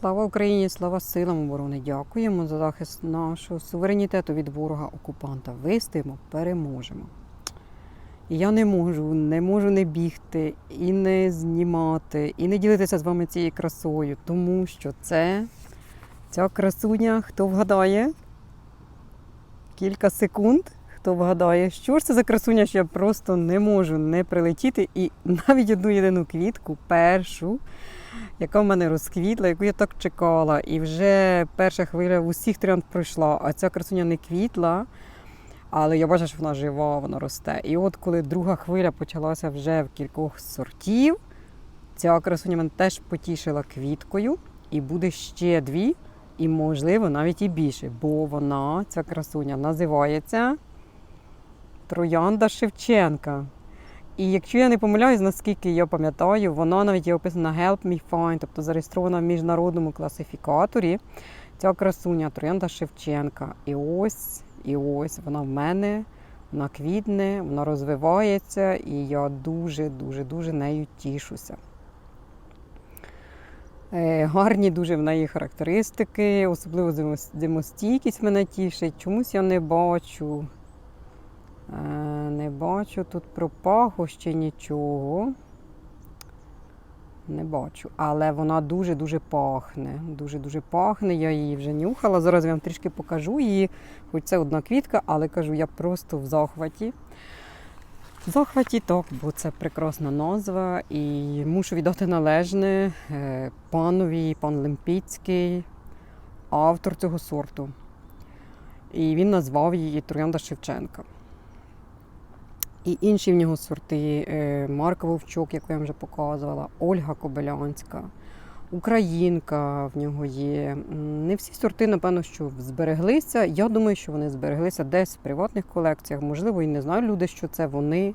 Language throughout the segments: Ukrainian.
Слава Україні, слава силам оборони! Дякуємо за захист нашого суверенітету від ворога окупанта. Вистоїмо, переможемо. І я не можу, не можу не бігти і не знімати, і не ділитися з вами цією красою, тому що це ця красуня, хто вгадає? Кілька секунд. Хто вгадає, що ж це за красуня, що я просто не можу не прилетіти. І навіть одну єдину квітку, першу, яка в мене розквітла, яку я так чекала. І вже перша хвиля усіх троянд пройшла, а ця красуня не квітла. Але я бачу, що вона жива, вона росте. І от коли друга хвиля почалася вже в кількох сортів, ця красуня мене теж потішила квіткою, і буде ще дві, і, можливо, навіть і більше, бо вона, ця красуня, називається Троянда Шевченка. І якщо я не помиляюсь, наскільки я пам'ятаю, вона навіть є описана Help Me Find, тобто зареєстрована в міжнародному класифікаторі. Ця красуня Троянда Шевченка. І ось, і ось вона в мене, вона квітне, вона розвивається, і я дуже-дуже дуже нею тішуся. Е, Гарні дуже в неї характеристики, особливо зимос- зимостійкість мене тішить. Чомусь я не бачу. Не бачу тут про пахощі нічого. Не бачу. Але вона дуже-дуже пахне. Дуже-дуже пахне. Я її вже нюхала. Зараз я вам трішки покажу її. Хоч це одна квітка, але кажу, я просто в захваті. В захваті так, бо це прекрасна назва. І мушу віддати належне е, панові, пан Лемпіцький, автор цього сорту. І він назвав її Троянда Шевченка. І інші в нього сорти е, Марко Вовчок, як я вже показувала, Ольга Кобилянська, Українка в нього є. Не всі сорти, напевно, що збереглися. Я думаю, що вони збереглися десь в приватних колекціях. Можливо, і не знаю люди, що це вони.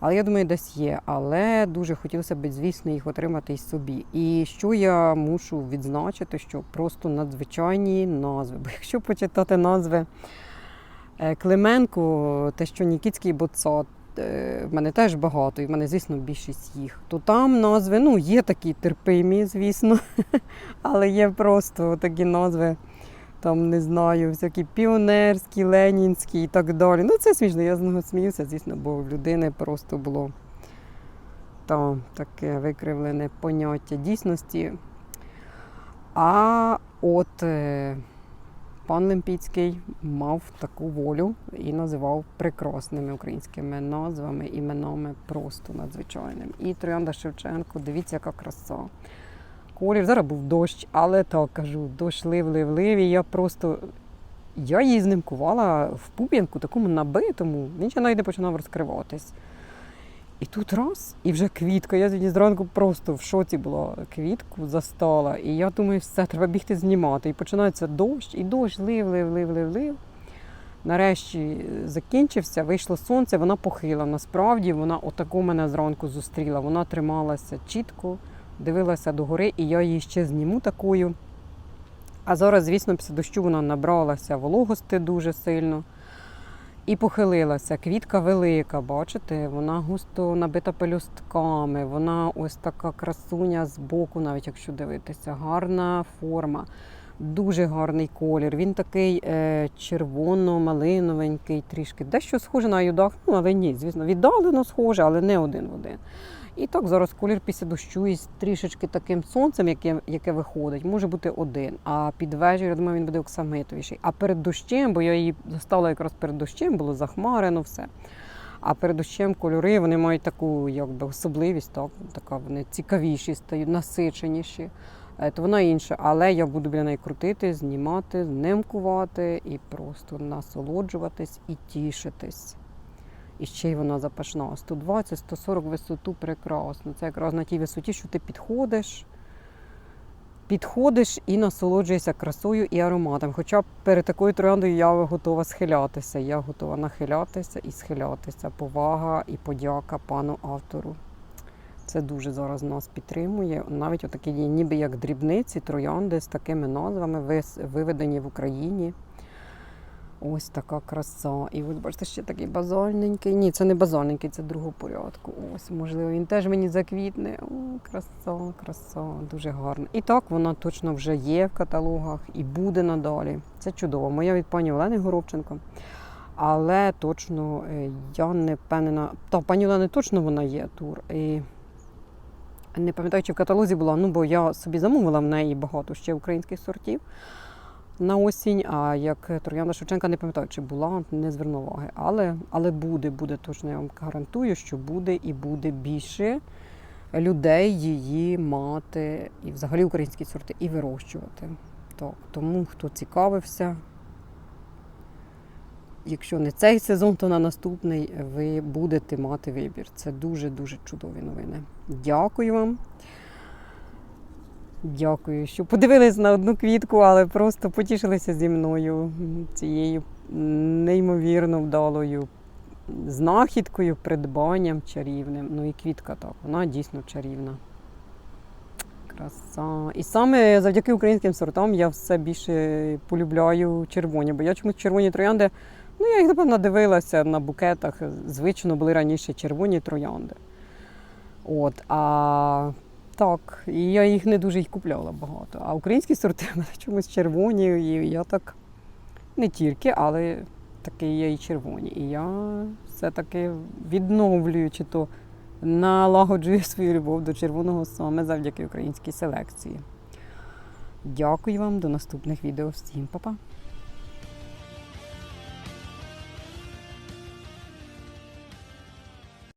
Але я думаю, десь є. Але дуже хотілося б, звісно, їх отримати і собі. І що я мушу відзначити, що просто надзвичайні назви. Бо якщо почитати назви е, Клименко, те, що Нікітський боцот, е, в мене теж багато, і в мене, звісно, більшість їх. То там назви, ну, є такі терпимі, звісно, але є просто такі назви. Там не знаю, всякі піонерські, ленінські і так далі. Ну, це смішно, я з нього сміюся, звісно, бо в людини просто було там таке викривлене поняття дійсності. А от е, пан Лемпіцький мав таку волю і називав прекрасними українськими назвами, іменами просто надзвичайним. І Троянда Шевченко, дивіться, яка краса. Колір, зараз був дощ, але так кажу, дощ лив, лив, лив, і я просто. Я її знимкувала в пуп'янку, такому набитому, він ще навіть не починав розкриватись. І тут раз, і вже квітка. Я сьогодні зранку просто в шоці була квітку застала. І я думаю, все, треба бігти знімати. І починається дощ, і дощ лив, лив, лив, лив, лив. Нарешті закінчився, вийшло сонце, вона похила. Насправді вона отаку мене зранку зустріла. Вона трималася чітко, дивилася догори, і я її ще зніму такою. А зараз, звісно, після дощу вона набралася вологости дуже сильно і похилилася. Квітка велика, бачите, вона густо набита пелюстками, вона ось така красуня з боку, навіть якщо дивитися, гарна форма. Дуже гарний колір. Він такий е, червоно-малиновенький, трішки. Дещо схоже на юдах, ну але ні, звісно, віддалено схоже, але не один в один. І так зараз колір після дощу із трішечки таким сонцем, яке, яке виходить, може бути один. А під вежею, я думаю, він буде оксамитовіший. А перед дощем, бо я її застала якраз перед дощем, було захмарено все. А перед дощем кольори вони мають таку якби, особливість, так, така вони цікавіші стають, насиченіші. Е, То вона інша, але я буду біля неї крутити, знімати, знимкувати і просто насолоджуватись і тішитись. І ще й вона запашна. 120-140 висоту прекрасно. Це якраз на тій висоті, що ти підходиш, підходиш і насолоджуєшся красою і ароматом. Хоча перед такою трояндою я готова схилятися. Я готова нахилятися і схилятися. Повага і подяка пану автору. Це дуже зараз нас підтримує. Навіть отакі ніби як дрібниці, троянди з такими назвами виведені в Україні. Ось така краса. І от бачите, ще такий базальненький. Ні, це не базальненький, це другого порядку. Ось, можливо, він теж мені заквітне. О, краса, краса, дуже гарно. І так вона точно вже є в каталогах і буде надалі. Це чудово. Моя від пані Олени Горобченко. Але точно е, я не впевнена. Та пані Олени точно вона є тур. І не пам'ятаю, чи в каталозі була, ну бо я собі замовила в неї багато ще українських сортів на осінь. А як Троянда Шевченка не пам'ятаю, чи була, не зверну уваги. Але, але буде, буде точно, я вам гарантую, що буде і буде більше людей її мати, і взагалі українські сорти, і вирощувати. Так, тому хто цікавився, якщо не цей сезон, то на наступний ви будете мати вибір. Це дуже-дуже чудові новини. Дякую вам. Дякую, що подивились на одну квітку, але просто потішилися зі мною цією неймовірно вдалою знахідкою, придбанням чарівним. Ну і квітка так, вона дійсно чарівна. Краса. І саме завдяки українським сортам я все більше полюбляю червоні, бо я чомусь червоні троянди, ну я їх напевно дивилася на букетах. Звично були раніше червоні троянди. От, а так, і я їх не дуже й купляла багато. А українські сорти в мене чомусь червоні, і я так не тільки, але таки є і червоні. І я все-таки відновлюю чи то налагоджую свою любов до червоного саме завдяки українській селекції. Дякую вам, до наступних відео. Всім па-па!